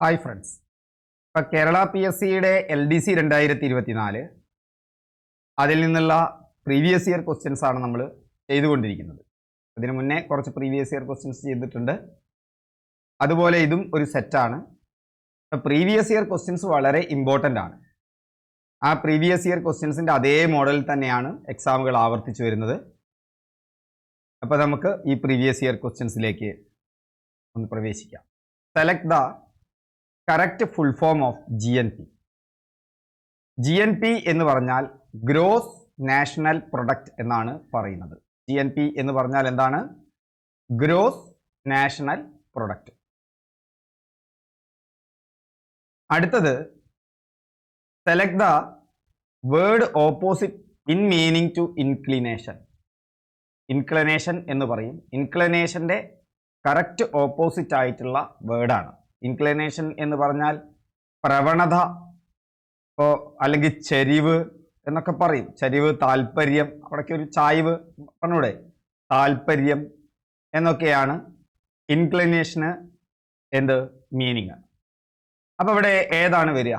Hi friends ഇപ്പം Kerala P S സിയുടെ L D C രണ്ടായിരത്തി ഇരുപത്തിനാല് അതിൽ നിന്നുള്ള പ്രീവിയസ് ഇയർ ക്വസ്റ്റ്യൻസ് ആണ് നമ്മൾ ചെയ്തുകൊണ്ടിരിക്കുന്നത് അതിനു മുന്നേ കുറച്ച് പ്രീവിയസ് ഇയർ ക്വസ്റ്റ്യൻസ് ചെയ്തിട്ടുണ്ട്. അതുപോലെ ഇതും ഒരു സെറ്റാണ് ഇപ്പം പ്രീവിയസ് ഇയർ ക്വസ്റ്റ്യൻസ് വളരെ ഇമ്പോർട്ടന്റ് ആണ്. ആ പ്രീവിയസ് ഇയർ ക്വസ്റ്റ്യൻസിന്റെ അതേ മോഡലിൽ തന്നെയാണ് എക്സാമുകൾ ആവർത്തിച്ചു വരുന്നത്. അപ്പോൾ നമുക്ക് ഈ പ്രീവിയസ് ഇയർ ക്വസ്റ്റ്യൻസിലേക്ക് ഒന്ന് പ്രവേശിക്കാം. Select the correct full form of G N P G N P എന്ന് പറഞ്ഞാൽ ഗ്രോസ് നാഷണൽ പ്രൊഡക്റ്റ് എന്നാണ് പറയുന്നത്. ജി എൻ പി എന്ന് പറഞ്ഞാൽ എന്താണ്? Gross national product. അടുത്തത് select the word opposite in meaning to inclination. Inclination എന്ന് പറയും. ഇൻക്ലിനേഷന്റെ കറക്റ്റ് ഓപ്പോസിറ്റ് ആയിട്ടുള്ള വേർഡാണ്. ഇൻക്ലിനേഷൻ എന്ന് പറഞ്ഞാൽ പ്രവണത ഇപ്പോൾ അല്ലെങ്കിൽ ചെരിവ് എന്നൊക്കെ പറയും. ചരിവ് താല്പര്യം അവിടേക്ക് ഒരു ചായ്വ് പറഞ്ഞൂടെ? താല്പര്യം എന്നൊക്കെയാണ് ഇൻക്ലിനേഷന് എന്ത്? മീനിങ് അപ്പോൾ ഇവിടെ ഏതാണ് വരിക?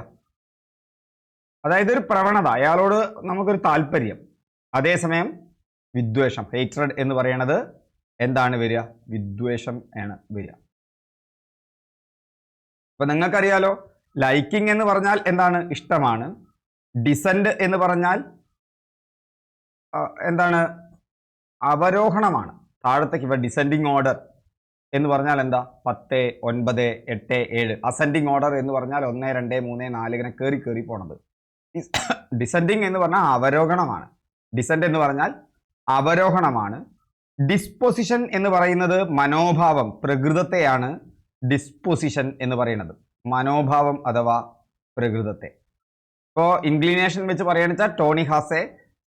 അതായത് ഒരു പ്രവണത അയാളോട് നമുക്കൊരു താല്പര്യം. അതേസമയം വിദ്വേഷം ഹേറ്റ്രഡ് എന്ന് പറയണത് എന്താണ് വരിക? വിദ്വേഷം ആണ് വരിക. അപ്പൊ നിങ്ങൾക്കറിയാലോ ലൈക്കിംഗ് എന്ന് പറഞ്ഞാൽ എന്താണ്? ഇഷ്ടമാണ്. ഡിസെന്റ് എന്ന് പറഞ്ഞാൽ എന്താണ്? അവരോഹണമാണ്. താഴത്തേക്ക് ഇപ്പൊ ഡിസെൻഡിങ് ഓർഡർ എന്ന് പറഞ്ഞാൽ എന്താ? പത്ത് ഒൻപത് എട്ട് ഏഴ്. അസെൻഡിങ് ഓർഡർ എന്ന് പറഞ്ഞാൽ ഒന്ന് രണ്ട് മൂന്ന് നാല് ഇങ്ങനെ കയറി കയറി പോണത്. ഡിസെൻഡിങ് എന്ന് പറഞ്ഞാൽ അവരോഹണമാണ്. ഡിസെൻഡ് എന്ന് പറഞ്ഞാൽ അവരോഹണമാണ്. ഡിസ്പൊസിഷൻ എന്ന് പറയുന്നത് മനോഭാവം പ്രകൃതത്തെയാണ് ഡിസ്പൊസിഷൻ എന്ന് പറയുന്നത്. മനോഭാവം അഥവാ പ്രകൃതത്തെ. ഇപ്പോൾ ഇൻക്ലിനേഷൻ വെച്ച് പറയുകയാണെന്ന് വെച്ചാൽ Tony has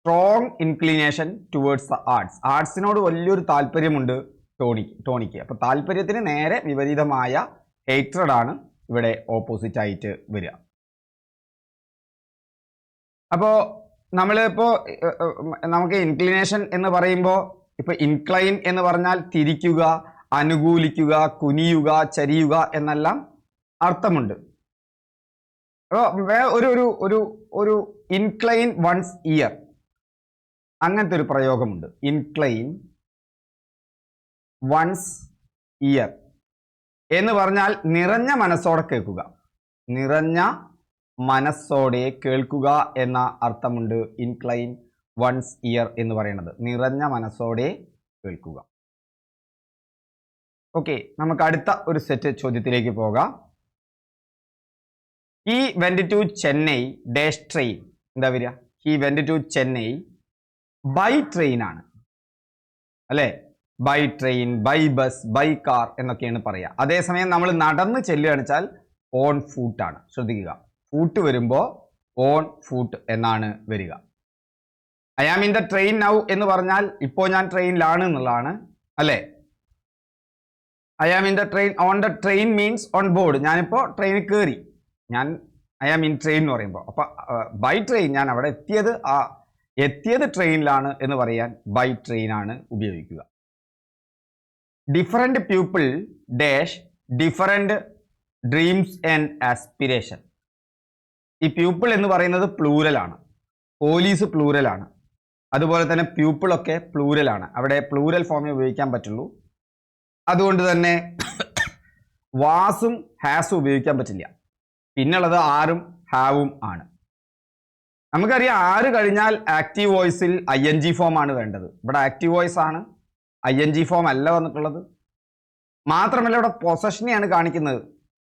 strong inclination towards the arts ആർട്സിനോട് വലിയൊരു താല്പര്യമുണ്ട് ടോണി ടോണിക്ക് അപ്പോൾ താല്പര്യത്തിന് നേരെ വിപരീതമായ ഹേറ്റ്രഡ് ആണ് ഇവിടെ ഓപ്പോസിറ്റ് ആയിട്ട് വരിക. അപ്പോൾ നമ്മളിപ്പോൾ നമുക്ക് ഇൻക്ലിനേഷൻ എന്ന് പറയുമ്പോൾ ഇപ്പോൾ ഇൻക്ലൈൻ എന്ന് പറഞ്ഞാൽ തിരിക്കുക അനുകൂലിക്കുക കുനിയുക ചരിയുക എന്നെല്ലാം അർത്ഥമുണ്ട്. ഒരു ഒരു ഒരു ഒരു ഇൻക്ലൈൻ വൺസ് ഇയർ അങ്ങനത്തെ ഒരു പ്രയോഗമുണ്ട്. ഇൻക്ലൈൻ വൺസ് ഇയർ എന്ന് പറഞ്ഞാൽ നിറഞ്ഞ മനസ്സോടെ കേൾക്കുക. നിറഞ്ഞ മനസ്സോടെ കേൾക്കുക എന്ന അർത്ഥമുണ്ട് ഇൻക്ലൈൻ വൺസ് ഇയർ എന്ന് പറയുന്നത്. നിറഞ്ഞ മനസ്സോടെ കേൾക്കുക. ഓക്കെ നമുക്ക് അടുത്ത ഒരു സെറ്റ് ചോദ്യത്തിലേക്ക് പോകാം. ഈ went to Chennai dash train എന്താ വരിക? He went to Chennai by train ആണ്. അല്ലേ? By train by bus by car എന്നൊക്കെയാണ് പറയുക അതേസമയം നമ്മൾ നടന്ന് ചെല്ലുകയാണ് വെച്ചാൽ ഓൺ ഫൂട്ട് ആണ്. ശ്രദ്ധിക്കുക. ഫൂട്ട് വരുമ്പോൾ ഓൺ ഫൂട്ട് എന്നാണ് വരിക. I am in the train now എന്ന് പറഞ്ഞാൽ ഇപ്പോൾ ഞാൻ ട്രെയിനിലാണ് എന്നുള്ളതാണ്. അല്ലേ? I am in the train on the train means on board ഞാനിപ്പോൾ ട്രെയിനിൽ കയറി ഞാൻ ഐ ആം ഇൻ ട്രെയിൻ എന്ന് പറയുമ്പോൾ അപ്പോൾ ബൈ ട്രെയിൻ ഞാൻ അവിടെ എത്തിയത് ആ എത്തിയത് ട്രെയിനിലാണ് എന്ന് പറയാൻ ബൈ ട്രെയിൻ ആണ് ഉപയോഗിക്കുക. Different people dash different dreams and aspiration ഈ പ്യൂപ്പിൾ എന്ന് പറയുന്നത് പ്ലൂരലാണ് പോലീസ് പ്ലൂരലാണ് അതുപോലെ തന്നെ പ്യൂപ്പിളൊക്കെ പ്ലൂരലാണ് അവിടെ പ്ലൂരൽ ഫോമേ ഉപയോഗിക്കാൻ പറ്റുള്ളൂ. അതുകൊണ്ട് തന്നെ വാസും ഹാസും ഉപയോഗിക്കാൻ പറ്റില്ല. പിന്നുള്ളത് ആറും ഹാവും ആണ്. നമുക്കറിയാം ആറ് കഴിഞ്ഞാൽ ആക്റ്റീവ് വോയിസിൽ ഐ എൻ ജി ഫോം ആണ് വേണ്ടത്. ഇവിടെ ആക്റ്റീവ് വോയിസ് ആണ്. ഐ എൻ ജി ഫോം അല്ല വന്നിട്ടുള്ളത്. മാത്രമല്ല ഇവിടെ പൊസഷനെയാണ് കാണിക്കുന്നത്.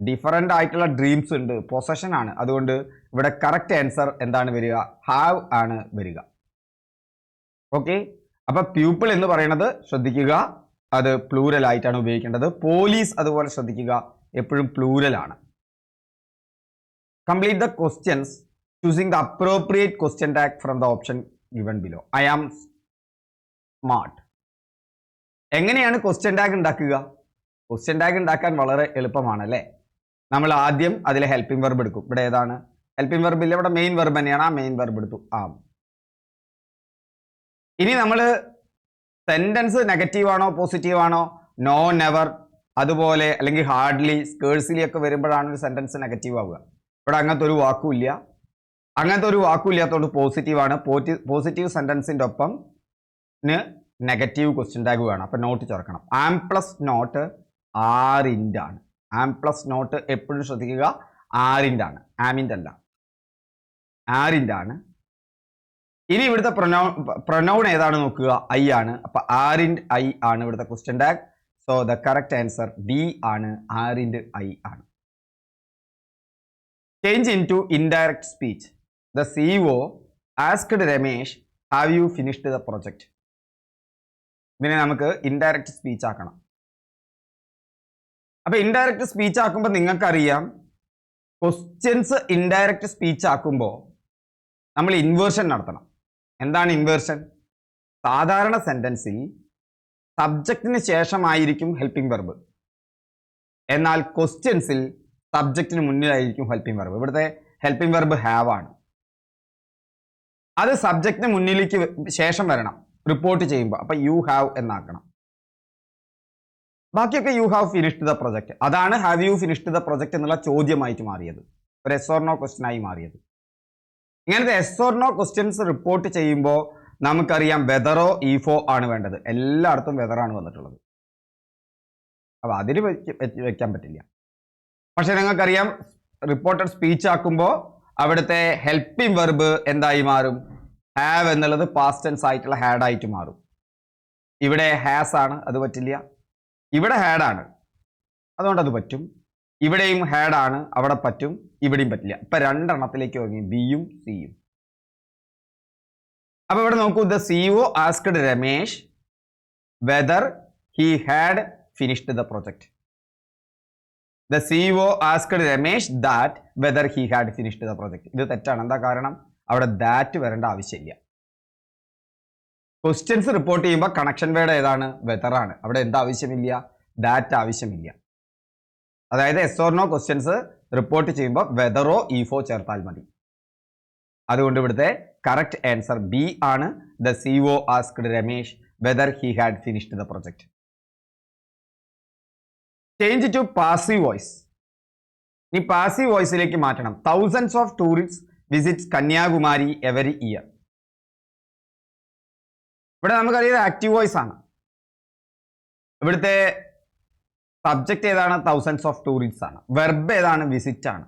ഡിഫറന്റ് ആയിട്ടുള്ള ഡ്രീംസ് ഉണ്ട്. പൊസഷൻ ആണ്. അതുകൊണ്ട് ഇവിടെ കറക്റ്റ് ആൻസർ എന്താണ് വരിക? ഹാവ് ആണ് വരിക. ഓക്കെ അപ്പൊ പ്യൂപ്പിൾ എന്ന് പറയുന്നത് ശ്രദ്ധിക്കുക. അത് പ്ലൂരൽ ആയിട്ടാണ് ഉപയോഗിക്കേണ്ടത്. പോലീസ് അതുപോലെ ശ്രദ്ധിക്കുക. എപ്പോഴും പ്ലൂരൽ ആണ്. Complete the questions choosing the appropriate question tag from the option given below I am smart എങ്ങനെയാണ് ക്വസ്റ്റ്യൻ ടാഗ് ഉണ്ടാക്കുക? ക്വസ്റ്റ്യൻ ടാഗ് ഉണ്ടാക്കാൻ വളരെ എളുപ്പമാണ് അല്ലേ നമ്മൾ ആദ്യം അതിൽ ഹെൽപ്പിംഗ് വെർബ് എടുക്കും. ഇവിടെ ഏതാണ്? ഹെൽപ്പിംഗ് വെർബിൽ ഇവിടെ മെയിൻ വെർബ് തന്നെയാണ്. ആ മെയിൻ വെർബ് എടുത്തു. ആ. ഇനി നമ്മൾ സെന്റൻസ് നെഗറ്റീവ് ആണോ പോസിറ്റീവ് ആണോ? നോ നെവർ അതുപോലെ അല്ലെങ്കിൽ ഹാർഡ്ലി സ്കേഴ്സിലി ഒക്കെ വരുമ്പോഴാണ് ഒരു സെന്റൻസ് നെഗറ്റീവ് ആവുക. ഇവിടെ അങ്ങനത്തെ ഒരു വാക്കുമില്ല അങ്ങനത്തെ ഒരു വാക്കുമില്ലാത്തതുകൊണ്ട് പോസിറ്റീവ് ആണ്. പോസിറ്റീവ് സെന്റൻസിന്റെ ഒപ്പം നെഗറ്റീവ് ക്വസ്റ്റ്യൻ ടാഗ് വേണം. അപ്പം നോട്ട് ചേർക്കണം. ആം പ്ലസ് നോട്ട് ആറിന്റെ ആണ്. ആം പ്ലസ് നോട്ട് എപ്പോഴും ശ്രദ്ധിക്കുക. ആറിന്റെ ആണ്. ആമിന്റെ അല്ല. ആറിന്റെ ആണ്. ഇനി ഇവിടുത്തെ പ്രൊനൗ പ്രൊനൗൺ ഏതാണ് നോക്കുക? ഐ ആണ്. അപ്പൊ ആറിന്റെ ഐ ആണ് ഇവിടുത്തെ question tag so the correct answer D ആണ്. ആറിന്റെ ഐ ആണ്. Change into indirect speech the CEO asked Ramesh have you finished the project ഇതിനെ നമുക്ക് ഇൻഡയറക്റ്റ് സ്പീച്ച് ആക്കണം. അപ്പൊ ഇൻഡയറക്റ്റ് സ്പീച്ച് ആക്കുമ്പോൾ നിങ്ങൾക്കറിയാം ക്വസ്റ്റ്യൻസ് ഇൻഡയറക്റ്റ് സ്പീച്ച് ആക്കുമ്പോൾ നമ്മൾ ഇൻവേർഷൻ നടത്തണം. എന്താണ് ഇൻവേർഷൻ സാധാരണ സെന്റൻസിൽ സബ്ജക്റ്റിന് ശേഷമായിരിക്കും ഹെൽപ്പിംഗ് വെർബ് എന്നാൽ ക്വസ്റ്റ്യൻസിൽ സബ്ജക്റ്റിന് മുന്നിലായിരിക്കും ഹെൽപ്പിംഗ് വെർബ് ഇവിടുത്തെ ഹെൽപ്പിംഗ് വെർബ് ഹാവ് ആണ്. അത് സബ്ജക്റ്റിന് മുന്നിലേക്ക് ശേഷം വരണം. റിപ്പോർട്ട് ചെയ്യുമ്പോൾ അപ്പൊ യു ഹാവ് എന്നാക്കണം. ബാക്കിയൊക്കെ you have finished the project അതാണ് have you finished the project എന്നുള്ള ചോദ്യമായിട്ട് മാറിയത്. ഒരു എസ് ഓർ നോ ക്വസ്റ്റ്യൻ ആയി മാറിയത്. ഇങ്ങനത്തെ yes or no questions report ചെയ്യുമ്പോൾ നമുക്കറിയാം വെതറോ ഈഫോ ആണ് വേണ്ടത്. എല്ലായിടത്തും വെതറാണ് വന്നിട്ടുള്ളത്. അപ്പോൾ അതിന് വെക്കാൻ പറ്റില്ല. പക്ഷെ നിങ്ങൾക്കറിയാം റിപ്പോർട്ടഡ് സ്പീച്ച് ആക്കുമ്പോൾ അവിടുത്തെ ഹെൽപ്പിംഗ് വെർബ് എന്തായി മാറും? ഹാവ് എന്നുള്ളത് പാസ്റ്റ് ടെൻസ് ആയിട്ടുള്ള ഹാഡ് ആയിട്ട് മാറും. ഇവിടെ ഹാസ് ആണ് അത് പറ്റില്ല. ഇവിടെ ഹാഡാണ് അതുകൊണ്ട് അത് പറ്റും. ഇവിടെയും ഹാഡ് ആണ് അവിടെ പറ്റും ഇവിടെയും പറ്റില്ല. ഇപ്പൊ രണ്ടെണ്ണത്തിലേക്ക് തുടങ്ങി ബിയും സിയും അപ്പൊ ഇവിടെ നോക്കൂ the CEO asked Ramesh whether he had finished the project the CEO asked Ramesh that whether he had finished the project ഇത് തെറ്റാണ്. എന്താ കാരണം? അവിടെ ദാറ്റ് വരേണ്ട ആവശ്യമില്ല. ക്വസ്റ്റ്യൻസ് റിപ്പോർട്ട് ചെയ്യുമ്പോൾ കണക്ഷൻ വേർഡ് ഏതാണ്? വെതറാണ് അവിടെ എന്താ ആവശ്യമില്ല? ദാറ്റ് ആവശ്യമില്ല. അതായത് yes or no questions report ചെയ്യുമ്പോൾ വെതറോ ഇഫോ ചേർത്താൽ മതി. അതുകൊണ്ട് ഇവിടുത്തെ കറക്റ്റ് ആൻസർ ബി ആണ്. The CEO asked Ramesh whether he had finished the project change to passive voice ഇനി പാസീവ് വോയിസിലേക്ക് മാറ്റണം. Thousands of tourist visits Kanyakumari every year ഇവിടെ നമുക്കറിയാം ആക്റ്റീവ് വോയിസ് ആണ്. ഇവിടുത്തെ സബ്ജക്റ്റ് ഏതാണ്? തൗസൻഡ്സ് ഓഫ് ടൂറിസ്റ്റ് ആണ്. വെർബ് ഏതാണ്? വിസിറ്റ് ആണ്.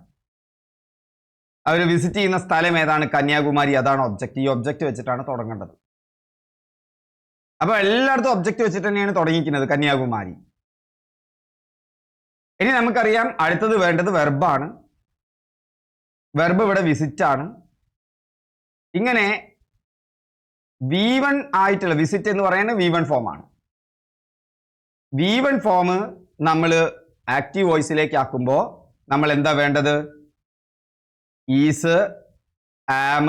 അവർ വിസിറ്റ് ചെയ്യുന്ന സ്ഥലം ഏതാണ്? കന്യാകുമാരി അതാണ് ഒബ്ജക്റ്റ് ഈ ഒബ്ജക്റ്റ് വെച്ചിട്ടാണ് തുടങ്ങേണ്ടത്. അപ്പൊ എല്ലായിടത്തും ഒബ്ജക്റ്റ് വെച്ചിട്ട് തന്നെയാണ് തുടങ്ങിയിരിക്കുന്നത് കന്യാകുമാരി. ഇനി നമുക്കറിയാം അടുത്തത് വേണ്ടത് വെർബാണ് വെർബ് ഇവിടെ വിസിറ്റ് ആണ്. ഇങ്ങനെ വി വൺ ആയിട്ടുള്ള വിസിറ്റ് എന്ന് പറയുന്നത് വി വൺ ഫോമാണ് വി വൺ ഫോം നമ്മൾ ആക്റ്റീവ് വോയിസിലേക്ക് ആക്കുമ്പോൾ നമ്മൾ എന്താ വേണ്ടത്? Is am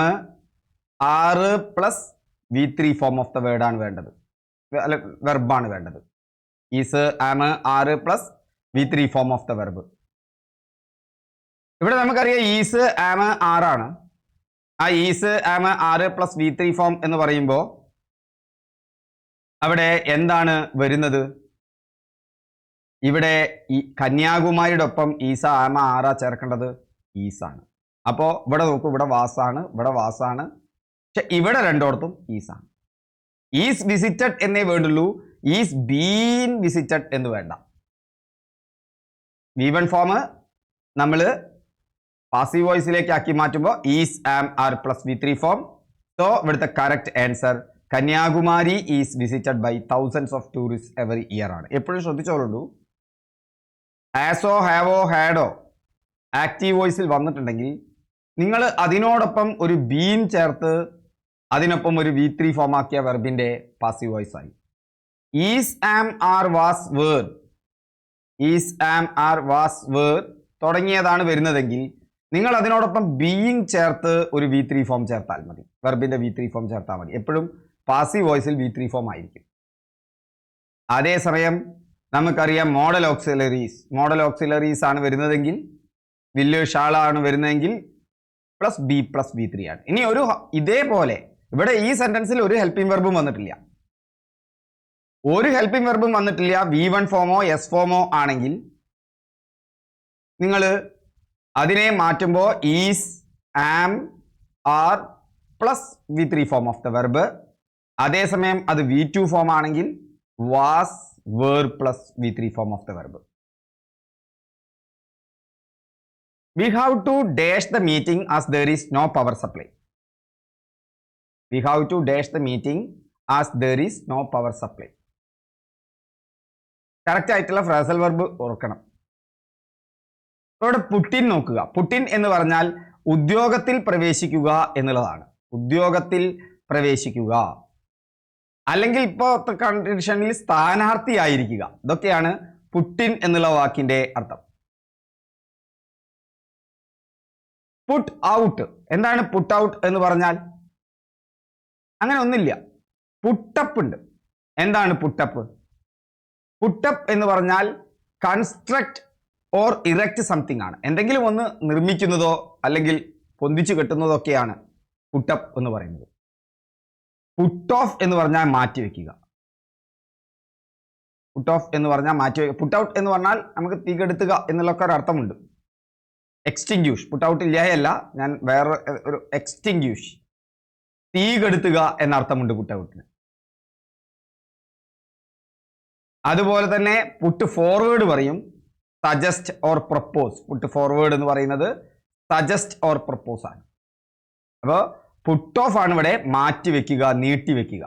are plus V three form of the word ആണ് വേണ്ടത്. അല്ല വെർബാണ് വേണ്ടത്. Is am are plus V three form of the verb ഇവിടെ നമുക്കറിയാം ഈസ് ആം ആറാണ് ആ is am are plus V three form എന്ന് പറയുമ്പോൾ അവിടെ എന്താണ് വരുന്നത്? ഇവിടെ ഈ കന്യാകുമാരിയുടെ ഒപ്പം ഈസ ആമ ആറാ ചേർക്കേണ്ടത് ഈസാണ്. അപ്പോൾ ഇവിടെ നോക്കൂ ഇവിടെ വാസാണ് ഇവിടെ വാസാണ്. പക്ഷെ ഇവിടെ രണ്ടോടത്തും ഈസാണ്. ഈസ് വിസിറ്റഡ് എന്നേ വേണ്ടുള്ളൂ ഈസ് ബീൻ വിസിറ്റഡ് എന്ന് വേണ്ട. വി വൺ ഫോം നമ്മൾ പാസീവ് വോയിസിലേക്ക് ആക്കി മാറ്റുമ്പോൾ is am are plus V three form. So ഇവിടുത്തെ correct answer Kanyakumari is visited by thousands of tourist every year ആണ്. എപ്പോഴും ശ്രദ്ധിച്ചോളൂ ഹാസോ ഹാവോ ഹാഡോ ആക്റ്റീവ് വോയിസിൽ വന്നിട്ടുണ്ടെങ്കിൽ നിങ്ങൾ അതിനോടൊപ്പം ഒരു ബീം ചേർത്ത് അതിനൊപ്പം ഒരു വി ത്രീ ഫോം ആക്കിയ വെർബിന്റെ പാസീവ് വോയിസ് ആയി. Is am are was were is am are was were തുടങ്ങിയതാണ് വരുന്നതെങ്കിൽ നിങ്ങൾ അതിനോടൊപ്പം ബീയിങ് ചേർത്ത് ഒരു വി ത്രീ ഫോം ചേർത്താൽ മതി. വെർബിന്റെ വി ത്രീ ഫോം ചേർത്താൽ മതി. എപ്പോഴും പാസീവ് വോയിസിൽ വി ത്രീ ഫോം ആയിരിക്കും. അതേസമയം നമുക്കറിയാം മോഡൽ ഓക്സിലറീസ് മോഡൽ ഓക്സിലറീസ് ആണ് വരുന്നതെങ്കിൽ വില്ല് ഷാളാണ് വരുന്നതെങ്കിൽ plus be plus B three ആണ്. ഇനി ഒരു ഇതേപോലെ ഇവിടെ ഈ സെന്റൻസിൽ ഒരു ഹെൽപ്പിംഗ് വെർബും വന്നിട്ടില്ല. ഒരു ഹെൽപ്പിംഗ് വെർബും വന്നിട്ടില്ല. വി വൺ ഫോമോ എസ് ഫോമോ ആണെങ്കിൽ നിങ്ങൾ അതിനെ മാറ്റുമ്പോൾ is am are plus V three form of the verb അതേസമയം അത് വി ടു ഫോം ആണെങ്കിൽ was were plus V three form of the verb we have to dash the meeting as there is no power supply we have to dash the meeting as there is no power supply correct ആയിട്ടുള്ള phrasal verb ഓർക്കണം. ഇവിടെ Putin നോക്കുക. Putin എന്ന് പറഞ്ഞാൽ ഉദ്യോഗത്തിൽ പ്രവേശിക്കുക എന്നുള്ളതാണ്. ഉദ്യോഗത്തിൽ പ്രവേശിക്കുക. അല്ലെങ്കിൽ ഇപ്പോഴത്തെ കണ്ടീഷനിൽ സ്ഥാനാർത്ഥിയായിരിക്കുക. ഇതൊക്കെയാണ് പുട്ടിൻ എന്നുള്ള വാക്കിന്റെ അർത്ഥം. പുട്ട് ഔട്ട് എന്താണ് പുട്ട് ഔട്ട് എന്ന് പറഞ്ഞാൽ? അങ്ങനെ ഒന്നില്ല പുട്ടപ്പ് ഉണ്ട്. എന്താണ് പുട്ടപ്പ് പുട്ടപ്പ് എന്ന് പറഞ്ഞാൽ കൺസ്ട്രക്ട് ഓർ ഇറക്റ്റ് സംതിങ് ആണ്. എന്തെങ്കിലും ഒന്ന് നിർമ്മിക്കുന്നതോ അല്ലെങ്കിൽ പൊന്തിച്ചു കെട്ടുന്നതൊക്കെയാണ് പുട്ടപ്പ് എന്ന് പറയുന്നത്. പുട്ട് ഓഫ് എന്ന് പറഞ്ഞാൽ മാറ്റി വെക്കുക. പുട്ട് ഓഫ് എന്ന് പറഞ്ഞാൽ മാറ്റി വെക്കുക. പുട്ട് ഔട്ട് എന്ന് പറഞ്ഞാൽ നമുക്ക് തീകെടുത്തുക എന്നുള്ളൊക്കെ ഒരു അർത്ഥമുണ്ട്. എക്സ്റ്റിങ്ക്യൂഷ് പുട്ട് ഔട്ട് ഇല്ലായല്ല ഞാൻ വേറെ ഒരു എക്സ്റ്റിങ്ക്യൂഷ് തീകെടുത്തുക എന്ന അർത്ഥമുണ്ട് പുട്ട് ഔട്ടിന് അതുപോലെ തന്നെ പുട്ട് ഫോർവേഡ് പറയും. Suggest or propose put forward എന്ന് പറയുന്നത് സജസ്റ്റ് ഓർ പ്രപ്പോസ് ആണ്. അപ്പോൾ പുട്ട് ഓഫ് ആണ് ഇവിടെ മാറ്റി വെക്കുക നീട്ടി വെക്കുക.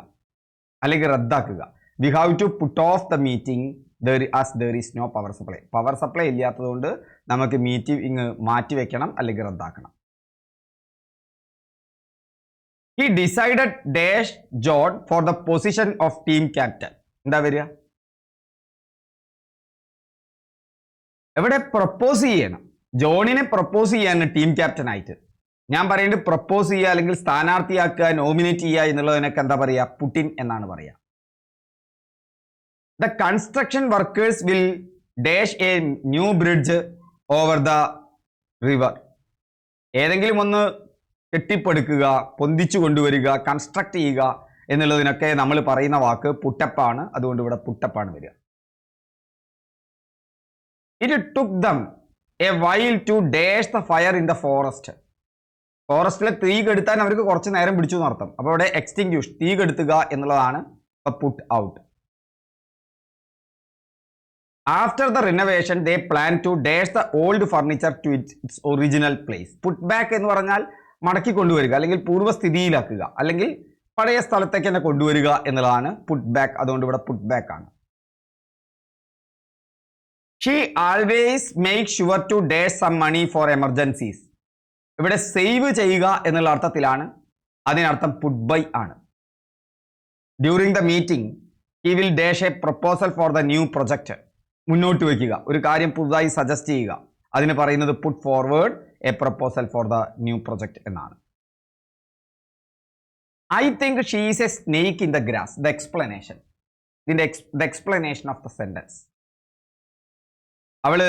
അല്ലെങ്കിൽ റദ്ദാക്കുക. We have to put off the meeting there as there is no power supply power supply ഇല്ലാത്തതുകൊണ്ട് നമുക്ക് മീറ്റിംഗ് മാറ്റി വെക്കണം അല്ലെങ്കിൽ റദ്ദാക്കണം. He decided dash John for the position of team captain എന്താ വരിക? എവിടെ പ്രപ്പോസ് ചെയ്യണം? ജോണിനെ പ്രപ്പോസ് ചെയ്യാൻ ടീം ക്യാപ്റ്റൻ ആയിട്ട്. ഞാൻ പറയുന്നത് പ്രപ്പോസ് ചെയ്യുക അല്ലെങ്കിൽ സ്ഥാനാർത്ഥിയാക്കുക നോമിനേറ്റ് ചെയ്യുക എന്നുള്ളതിനൊക്കെ എന്താ പറയുക പുട്ടിൻ എന്നാണ് പറയുക the construction workers will dash a new bridge over the river ഏതെങ്കിലും ഒന്ന് കെട്ടിപ്പടുക്കുക പൊന്തിച്ചു കൊണ്ടുവരിക കൺസ്ട്രക്ട് ചെയ്യുക എന്നുള്ളതിനൊക്കെ നമ്മൾ പറയുന്ന വാക്ക് പുട്ടപ്പാണ്. അതുകൊണ്ട് ഇവിടെ പുട്ടപ്പാണ് വരിക. It took them a while to dash the fire in the forest ഫോറസ്റ്റിലെ തീ കെടുത്താൻ അവർക്ക് കുറച്ച് നേരം പിടിച്ചു എന്നർത്ഥം. അപ്പോൾ ഇവിടെ എക്സ്റ്റിങ്ക്യൂഷ് തീ കെടുത്തുക എന്നുള്ളതാണ് put out after the renovation they plan to dash the old furniture to its original place put back എന്ന് പറഞ്ഞാൽ മടക്കി കൊണ്ടുവരിക അല്ലെങ്കിൽ പൂർവസ്ഥിതിയിലാക്കുക അല്ലെങ്കിൽ പഴയ സ്ഥലത്തേക്ക് തന്നെ കൊണ്ടുവരിക എന്നുള്ളതാണ് പുട്ട് ബാക്ക് അതുകൊണ്ട് ഇവിടെ പുട്ട് ബാക്ക് ആണ്. She always make sure to dash some money for emergencies ഇവിടെ സേവ് ചെയ്യുക എന്നുള്ള അർത്ഥത്തിലാണ് അതിനർത്ഥം പുഡ് ബൈ ആണ്. During the meeting he will dash a proposal for the new project മുന്നോട്ട് വയ്ക്കുക ഒരു കാര്യം പുതുതായി സജസ്റ്റ് ചെയ്യുക. അതിന് പറയുന്നത് put forward a proposal for the new project എന്നാണ്. I think she is a snake in the grass the explanation ഇതിന്റെ the explanation of the sentence അവൾ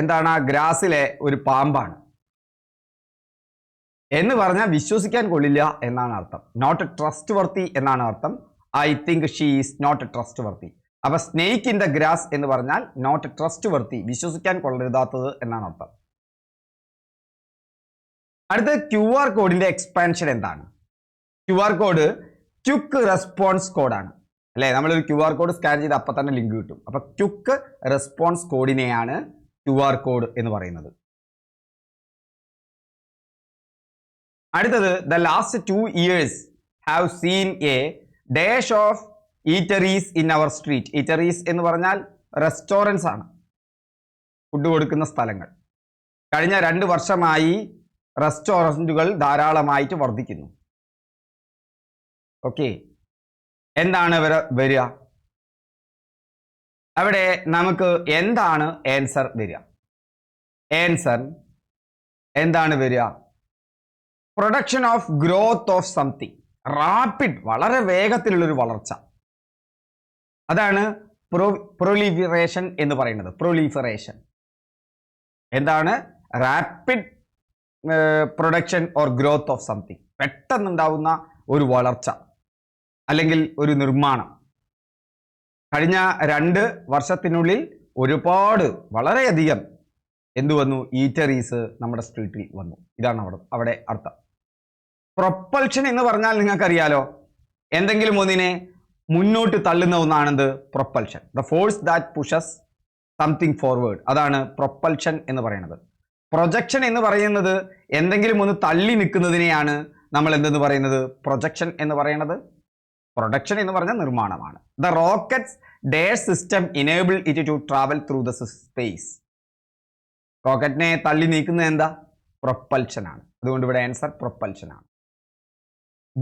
എന്താണ് ആ ഗ്രാസിലെ ഒരു പാമ്പാണ്. എന്ന് പറഞ്ഞാൽ വിശ്വസിക്കാൻ കൊള്ളില്ല എന്നാണ് അർത്ഥം. നോട്ട് ട്രസ്റ്റ് വർത്തി എന്നാണ് അർത്ഥം. I think she is not trustworthy അപ്പൊ സ്നേക്ക് ഇൻ ദ ഗ്രാസ് എന്ന് പറഞ്ഞാൽ നോട്ട് ട്രസ്റ്റ് വർത്തി വിശ്വസിക്കാൻ കൊള്ളരുതാത്തത് എന്നാണ് അർത്ഥം. അടുത്ത ക്യു ആർ കോഡിന്റെ എക്സ്പാൻഷൻ എന്താണ്? Q R code quick response കോഡാണ് അല്ലേ? നമ്മളൊരു ക്യു ആർ കോഡ് സ്കാൻ ചെയ്ത് അപ്പം തന്നെ ലിങ്ക് കിട്ടും. അപ്പൊ ക്യുക്ക് റെസ്പോൺസ് കോഡിനെയാണ് ക്യു ആർ കോഡ് എന്ന് പറയുന്നത്. അടുത്തത് the last two years have seen a dash of eateries in our street eateries എന്ന് പറഞ്ഞാൽ റെസ്റ്റോറന്റ്സ് ആണ്. ഫുഡ് കൊടുക്കുന്ന സ്ഥലങ്ങൾ. കഴിഞ്ഞ രണ്ട് വർഷമായി റെസ്റ്റോറന്റുകൾ ധാരാളമായിട്ട് വർദ്ധിക്കുന്നു. ഓക്കെ എന്താണ് വര വരിക? അവിടെ നമുക്ക് എന്താണ് ആൻസർ വരിക? ആൻസർ എന്താണ് വരിക? Production of growth of something rapid വളരെ വേഗത്തിലുള്ളൊരു വളർച്ച. അതാണ് പ്രൊ പ്രൊലിഫറേഷൻ എന്ന് പറയുന്നത്. പ്രൊലിഫറേഷൻ എന്താണ്? Rapid production or growth of something പെട്ടെന്നുണ്ടാവുന്ന ഒരു വളർച്ച. അല്ലെങ്കിൽ ഒരു നിർമ്മാണം. കഴിഞ്ഞ രണ്ട് വർഷത്തിനുള്ളിൽ ഒരുപാട് വളരെയധികം എന്തു വന്നു? ഈറ്ററീസ് നമ്മുടെ സ്ട്രീറ്റിൽ വന്നു. ഇതാണ് അവിടെ അവിടെ അർത്ഥം. പ്രൊപ്പൽഷൻ എന്ന് പറഞ്ഞാൽ നിങ്ങൾക്കറിയാലോ? എന്തെങ്കിലും ഒന്നിനെ മുന്നോട്ട് തള്ളുന്ന ഒന്നാണെന്ത്? Propulsion the force that pushes something forward അതാണ് പ്രൊപ്പൽഷൻ എന്ന് പറയുന്നത്. പ്രൊജക്ഷൻ എന്ന് പറയുന്നത് എന്തെങ്കിലും ഒന്ന് തള്ളി നിൽക്കുന്നതിനെയാണ് നമ്മൾ എന്തെന്ന് പറയുന്നത്? പ്രൊജക്ഷൻ എന്ന് പറയുന്നത്? പ്രൊഡക്ഷൻ എന്ന് പറഞ്ഞ നിർമ്മാണമാണ്. The rockets day system enable it to travel through the space റോക്കറ്റിനെ തള്ളി നീക്കുന്നത് എന്താ? പ്രൊപ്പൽഷൻ ആണ്. അതുകൊണ്ട് ഇവിടെ ആൻസർ പ്രൊപ്പൽഷൻ ആണ്.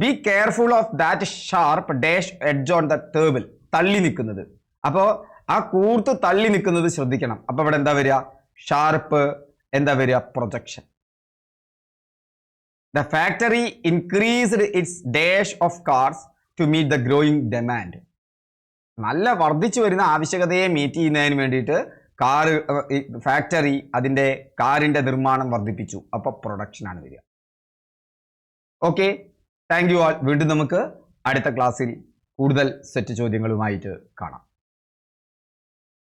Be careful of that sharp dash edge on the table തള്ളി നിൽക്കുന്നത് അപ്പോൾ ആ കൂർത്ത് തള്ളി നിൽക്കുന്നത് ശ്രദ്ധിക്കണം. അപ്പോൾ ഇവിടെ എന്താ വരിക? ഷാർപ്പ് എന്താ വരിക? Projection the factory increased its dash of cars to meet the growing demand നല്ല വർദ്ധിച്ചു വരുന്ന ആവശ്യകതയെ മീറ്റ് ചെയ്യുന്നതിന് വേണ്ടിയിട്ട് കാറ് ഫാക്ടറി അതിന്റെ കാറിന്റെ നിർമ്മാണം വർദ്ധിപ്പിച്ചു. അപ്പോൾ പ്രൊഡക്ഷനാണ് വരിക. ഓക്കെ താങ്ക് യു ആൾ വീണ്ടും നമുക്ക് അടുത്ത ക്ലാസ്സിൽ കൂടുതൽ സെറ്റ് ചോദ്യങ്ങളുമായിട്ട് കാണാം.